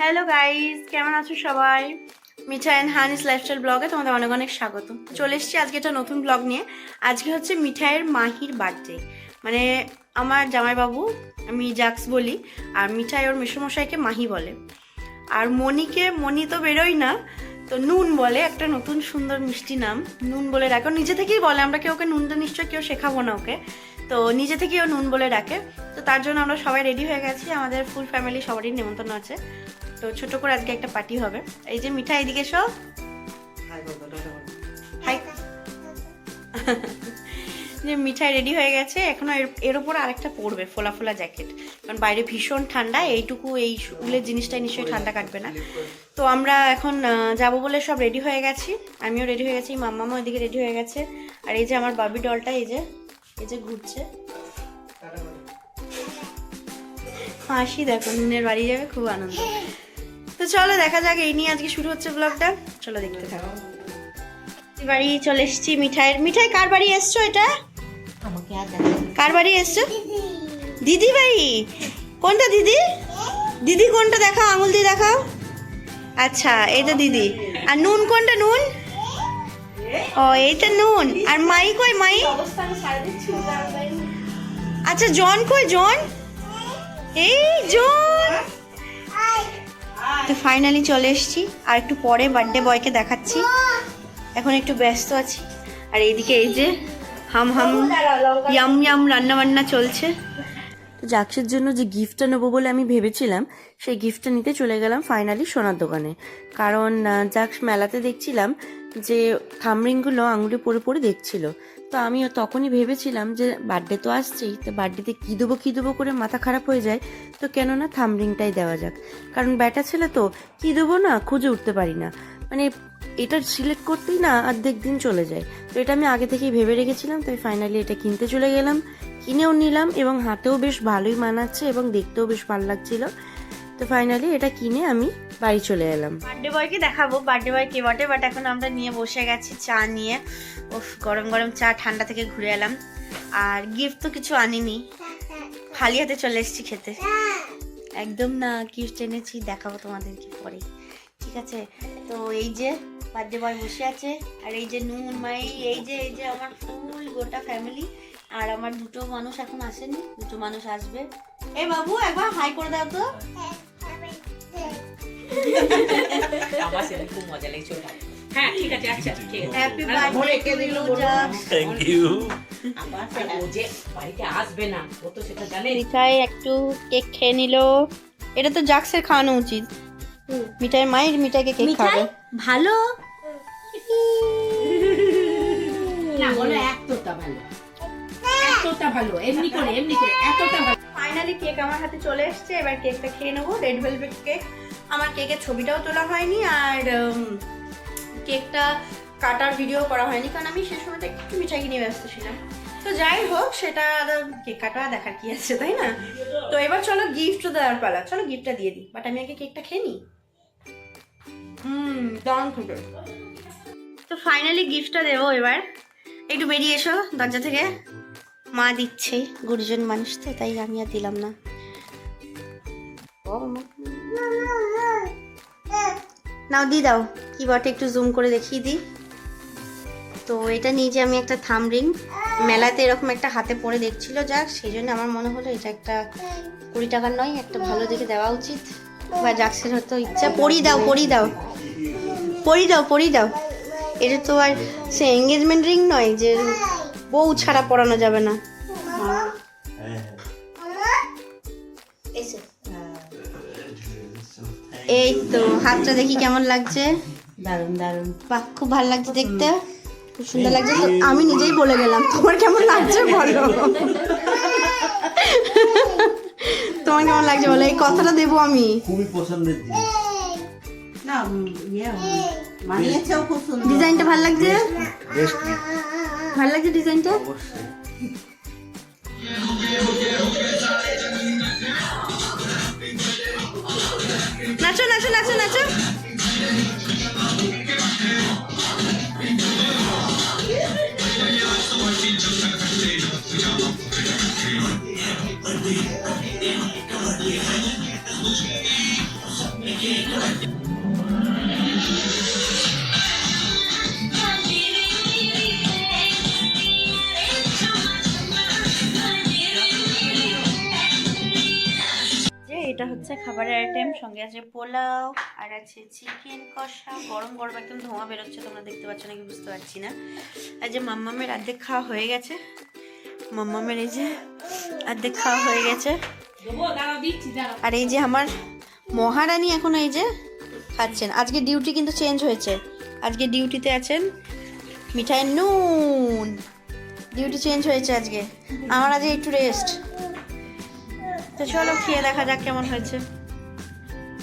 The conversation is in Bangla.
হ্যালো গাইস কেমন আছো সবাই? মিঠা অ্যান্ড হানিস লাইফস্টাইল ব্লগে তোমাদের অনেক অনেক স্বাগত। চলে এসেছি আজকে একটা নতুন ব্লগ নিয়ে। আজকে হচ্ছে মিঠাইয়ের মাহির বার্থডে মানে আমার জামাইবাবু, আমি জাক্স বলি, আর মিঠাই ওর মেসমশাইকে মাহি বলে। আর মনিকে মনি তো বেরোই না, তো নুন বলে, একটা নতুন সুন্দর মিষ্টি নাম, নুন বলে ডাকে। নিজে থেকেই বলে, আমরা কেউ ওকে নুনটা নিশ্চয় কেউ শেখাবো না ওকে? তো নিজে থেকেই ও নুন বলে ডাকে। তো তার জন্য আমরা সবাই রেডি হয়ে গেছি। আমাদের ফুল ফ্যামিলি সবারই নেমন্তন্ন আছে। তো ছোট করে আজকে একটা পার্টি হবে। এই যে মিঠাই এদিকে হাই যে মিঠাই রেডি হয়ে গেছে এখনও এর উপর আরেকটা পড়বে ফোলা ফোলা জ্যাকেট কারণ বাইরে ভীষণ ঠান্ডা এইটুকু এই উলের জিনিসটাই নিশ্চয়ই ঠান্ডা কাটবে না। তো আমরা এখন যাব বলে সব রেডি হয়ে গেছি। আমিও রেডি হয়ে গেছি মাম্মামও এদিকে রেডি হয়ে গেছে। আর এই যে আমার বাবি ডলটা এই যে এই যে ঘুরছে। হাসি দেখো নুনের বাড়ি যাবে খুব আনন্দ। চলো দেখা যাক এই নিয়ে আজকে শুরু হচ্ছে ব্লগটা চলো দেখতে থাকো। বাড়ি চলে এসেছি মিঠাইয়ের। মিঠাই কার বাড়ি এসছো এটা? আমাকে কার বাড়ি এসছো? দিদি বাড়ি? কোনটা দিদি? দিদি কোনটা দেখাও আঙুল দিয়ে দেখাও। আচ্ছা এইটা দিদি। আর নুন কোনটা নুন? ও এইটা নুন। আর মাই কই মাই? আচ্ছা জন কই জন? এই জন! তো ফাইনালি চলে এসেছি। আর একটু পরে বার্থডে বয়কে দেখাচ্ছি। এখন একটু ব্যস্ত আছি। আর এইদিকে এই যে হাম হাম ইয়াম ইয়াম রান্না বান্না চলছে। তো জাক্সের জন্য যে গিফটটা নেব বলে আমি ভেবেছিলাম, সেই গিফটটা নিতে চলে গেলাম ফাইনালি সোনার দোকানে। কারণ জাক্স মেলাতে দেখছিলাম যে থামরিংগুলো আঙুলে পরে পরে দেখছিল। তো আমি তখনই ভেবেছিলাম যে বার্থডে তো আসছেই, তো বার্থডেতে কী দেবো কী দেবো করে মাথা খারাপ হয়ে যায়। তো কেন না থামরিংটাই দেওয়া যাক। কারণ ব্যাটা ছেলে তো, কী দেবো না খুঁজে উঠতে পারি না। মানে এটা সিলেক্ট করতেই না অর্ধেক দিন চলে যায়। তো এটা আমি আগে থেকেই ভেবে রেখেছিলাম তাই ফাইনালি এটা কিনতে চলে গেলাম। কিনেও নিলাম এবং হাতেও বেশ ভালোই মানাচ্ছে এবং দেখতেও বেশ ভালো লাগছিল। তো ফাইনালি এটা কিনে আমি বাড়ি চলে এলাম। বার্থডে বয়কে দেখাবো। বার্থডে বয় কে বটে বাট এখন আমরা নিয়ে বসে গেছি চা নিয়ে। উফ, গরম গরম চা, ঠান্ডা থেকে ঘুরে এলাম। আর গিফট তো কিছু আনিনি। খালি হাতে চলে এসেছি খেতে। একদম না গিফট এনেছি, দেখাবো তোমাদেরকে পরে। ঠিক আছে? তো এই যে বার্থডে বয় বসে আছে, আর এই যে নুন, মাই, এই যে এই যে আমার ফুল, গোটা ফ্যামিলি আর আমার দুটো মানুষ এখন আসেনি, দুটো মানুষ আসবে। এই বাবু, একবার হাই করে দাও তো। আমার খুব মজা লেগেছে ওটা হ্যাঁ ঠিক আছে আচ্ছা ঠিক আছে হ্যাপি মনে বার্থডে থ্যাংক ইউ মিঠাই একটু কেক খেয়ে নিল। এটা তো জাক্সের খাওয়ানো উচিত। মিঠাই মায়ের মিঠাইকে কেক খাবে। ভালো? না বলো এতটা ভালো। এতটা ভালো এমনি করে এমনি করে এতটা ভালো। ফাইনালি কেক আমার হাতে চলে এসেছে। এবার কেকটা খেয়ে নেব। রেড ভেলভেট কেক আমার কেকের ছবিটাও তোলা হয়নি আর কেকটা কাটার ভিডিও করা হয়নি। কারণ আমি সেই সময়টা একটু মিঠাই নিয়ে ব্যস্ত ছিলাম। তো যাই হোক, সেটা কেক কাটা দেখার কি আছে, তাই না? তো এবার চলো গিফট দেওয়ার পালা। চলো গিফটটা দিয়ে দিই। বাট আমি আগে কেকটা খেয়ে নিই। হুম দারুণ তো ফাইনালি গিফটটা দেবো এবার। একটু বেরিয়ে এসো দরজা থেকে। মা দিচ্ছে, গুরুজন মানুষ তো, তাই আমি আর দিলাম না। নাও দি দাও। কি বটে একটু জুম করে দেখিয়ে দিই। তো এটা নিয়ে যে আমি একটা থাম রিং মেলাতে এরকম একটা হাতে পরে দেখছিল যাক সেই জন্য আমার মনে হলো এটা একটা কুড়ি টাকার নয়, একটা ভালো দেখে দেওয়া উচিত। বা জাক্সের হয়তো ইচ্ছা পরি দাও পরি দাও। পরি দাও পরি দাও। এটা তো আর সে এঙ্গেজমেন্ট রিং নয়, যে বউ ছাড়া পড়ানো যাবে না। এই তো হাতটা দেখি কেমন লাগছে? দারুণ দারুণ বাহ খুব ভালো লাগছে দেখতে। খুব সুন্দর লাগছে। তো আমি নিজেই বলে গেলাম তোমার কেমন লাগছে বলো? তোমার কেমন লাগছে বলো? এই কথাটা দেবো আমি। খুবই পছন্দের জিনিস। না ইয়ে মানিয়েছেও খুব সুন্দর। ডিজাইনটা ভালো লাগছে? ভালো লাগছে ডিজাইনটা? অবশ্যই। নাচো নাচো নাচো নাচো। এটা হচ্ছে খাবারের আইটেম সঙ্গে আছে পোলাও আর আছে চিকেন কষা। গরম গরম একদম ধোঁয়া বেরোচ্ছে তোমরা দেখতে পাচ্ছ নাকি বুঝতে পারছি না। আর যে মাম্মামের অর্ধেক খাওয়া হয়ে গেছে। মাম্মামের এই যে অর্ধেক খাওয়া হয়ে গেছে। আর এই যে আমার মহারানী এখন এই যে খাচ্ছেন। আজকে ডিউটি কিন্তু চেঞ্জ হয়েছে। আজকে ডিউটিতে আছেন মিঠাই নুন। ডিউটি চেঞ্জ হয়েছে আজকে। আমার আজকে একটু রেস্ট তো চলো খেয়ে দেখা যাক কেমন হয়েছে।